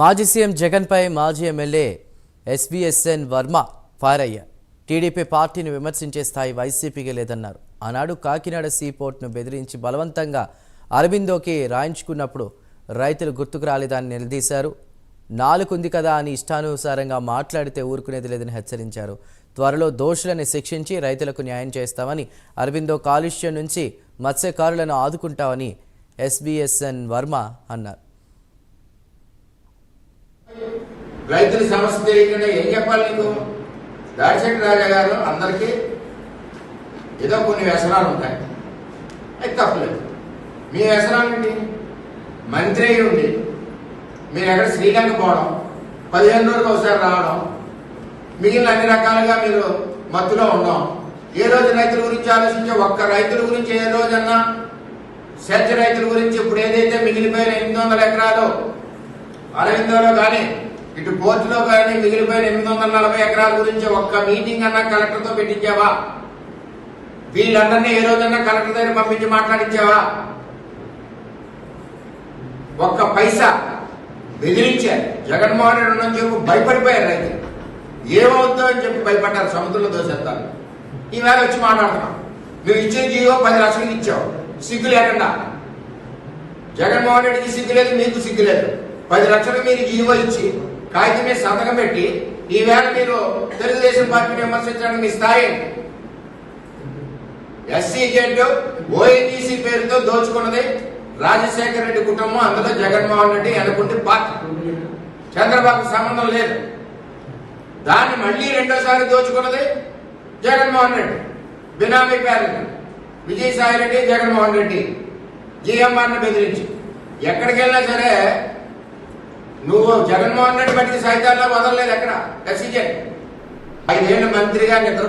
మాజీ సీఎం జగన్పై మాజీ ఎమ్మెల్యే ఎస్విఎస్ఎన్ వర్మ ఫైర్ అయ్యారు. టీడీపీ పార్టీని విమర్శించే స్థాయి వైసీపీకి లేదన్నారు. ఆనాడు కాకినాడ సీపోర్ట్ను బెదిరించి బలవంతంగా అరబిందోకి రాయించుకున్నప్పుడు రైతులు గుర్తుకు రాలేదని నిలదీశారు. నాలుగుంది కదా అని ఇష్టానుసారంగా మాట్లాడితే ఊరుకునేది లేదని హెచ్చరించారు. త్వరలో దోషులను శిక్షించి రైతులకు న్యాయం చేస్తామని అరబిందో కాలుష్యం నుంచి మత్స్యకారులను ఆదుకుంటామని ఎస్బిఎస్ఎన్ వర్మ అన్నారు. రైతుల సమస్య తెలియకుండా ఏం చెప్పాలి నీకు? దాడిశెట్టి రాజా గారు అందరికీ ఏదో కొన్ని వ్యసనాలు ఉంటాయి. అది తప్పలేదు. మీ వ్యసనాలు ఏంటి? మంత్రి అయి ఉండి మీరు ఎక్కడ శ్రీలంక పోవడం పదిహేను రోజులకు ఒకసారి రావడం మిగిలిన అన్ని రకాలుగా మీరు మత్తులో ఉండడం. ఏ రోజు రైతుల గురించి ఆలోచించే ఒక్క రైతుల గురించి ఏ రోజన్నా సెర్చ్ రైతుల గురించి ఇప్పుడు ఏదైతే మిగిలిపోయిన ఎనిమిది వందల ఎకరాలు అరవిందోలో కానీ ఇటు పోర్టులో కానీ మిగిలిపోయిన ఎనిమిది వందల నలభై ఎకరాల గురించి ఒక్క మీటింగ్ అన్నా కలెక్టర్తో పెట్టించావా? వీళ్ళందరినీ ఏ రోజన్నా కలెక్టర్ దగ్గర పంపించి మాట్లాడించావా? ఒక్క పైసా బెదిరించారు. జగన్మోహన్ రెడ్డి నుంచి చెప్పి భయపడిపోయారు రైతులు. ఏమవుతుందో అని చెప్పి భయపడ్డారు. సముద్రంలో దోసేస్తారు. ఈవేళ వచ్చి మాట్లాడుతున్నాం. నువ్వు ఇచ్చే జీవో పది లక్షలకు ఇచ్చావు. సిగ్గు లేకుండా. జగన్మోహన్ రెడ్డికి సిగ్గు లేదు మీకు సిగ్గు లేదు. పది లక్షలు మీరు జీవో ఇచ్చి కాగితం మీద సంతకం పెట్టి ఈవేళ మీరు తెలుగుదేశం పార్టీని విమర్శించడానికి మీ స్థాయి ఎస్సీ జెడ్ ఓఎన్జీసీ పేరుతో దోచుకున్నది రాజశేఖర రెడ్డి కుటుంబం అందులో జగన్మోహన్ రెడ్డి అనుకుంటే పాత్ర చంద్రబాబు సంబంధం లేదు. దాన్ని మళ్ళీ రెండోసారి దోచుకున్నది జగన్మోహన్ రెడ్డి. బినామీ పేరు విజయసాయి రెడ్డి జగన్మోహన్ రెడ్డి. జిఎంఆర్ని బెదిరించి. ఎక్కడికి వెళ్ళినా సరే నువ్వు జగన్మోహన్ రెడ్డి బట్టి సైతాల్లో వదలలేదు ఎక్కడ? డెసిజన్ ఐదేళ్ళు మంత్రిగా నిద్ర